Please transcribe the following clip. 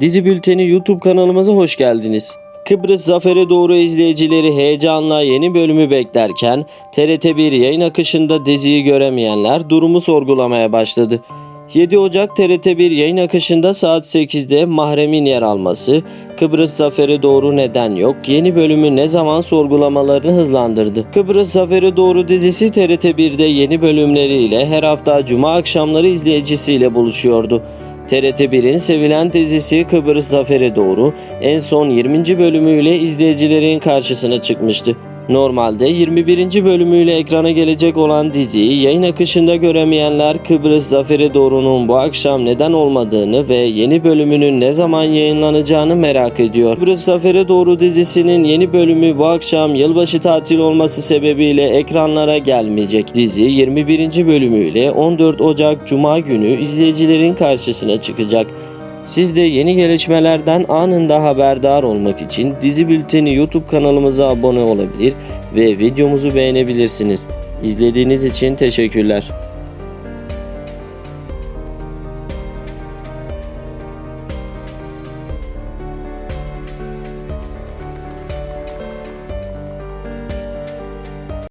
Dizi Bülteni YouTube kanalımıza hoş geldiniz. Kıbrıs Zafer'e doğru izleyicileri heyecanla yeni bölümü beklerken TRT1 yayın akışında diziyi göremeyenler durumu sorgulamaya başladı. 7 Ocak TRT1 yayın akışında saat 8'de Mahrem'in yer alması, Kıbrıs Zafer'e doğru neden yok, yeni bölümü ne zaman sorgulamalarını hızlandırdı. Kıbrıs Zafer'e doğru dizisi TRT1'de yeni bölümleriyle her hafta cuma akşamları izleyicisiyle buluşuyordu. TRT1'in sevilen dizisi Kıbrıs Zafer'e doğru en son 20. bölümüyle izleyicilerin karşısına çıkmıştı. Normalde 21. bölümüyle ekrana gelecek olan diziyi yayın akışında göremeyenler Kıbrıs Zafer'e doğru'nun bu akşam neden olmadığını ve yeni bölümünün ne zaman yayınlanacağını merak ediyor. Kıbrıs Zafer'e doğru dizisinin yeni bölümü bu akşam yılbaşı tatil olması sebebiyle ekranlara gelmeyecek. Dizi 21. bölümüyle 14 Ocak Cuma günü izleyicilerin karşısına çıkacak. Siz de yeni gelişmelerden anında haberdar olmak için Dizi Bülteni YouTube kanalımıza abone olabilir ve videomuzu beğenebilirsiniz. İzlediğiniz için teşekkürler.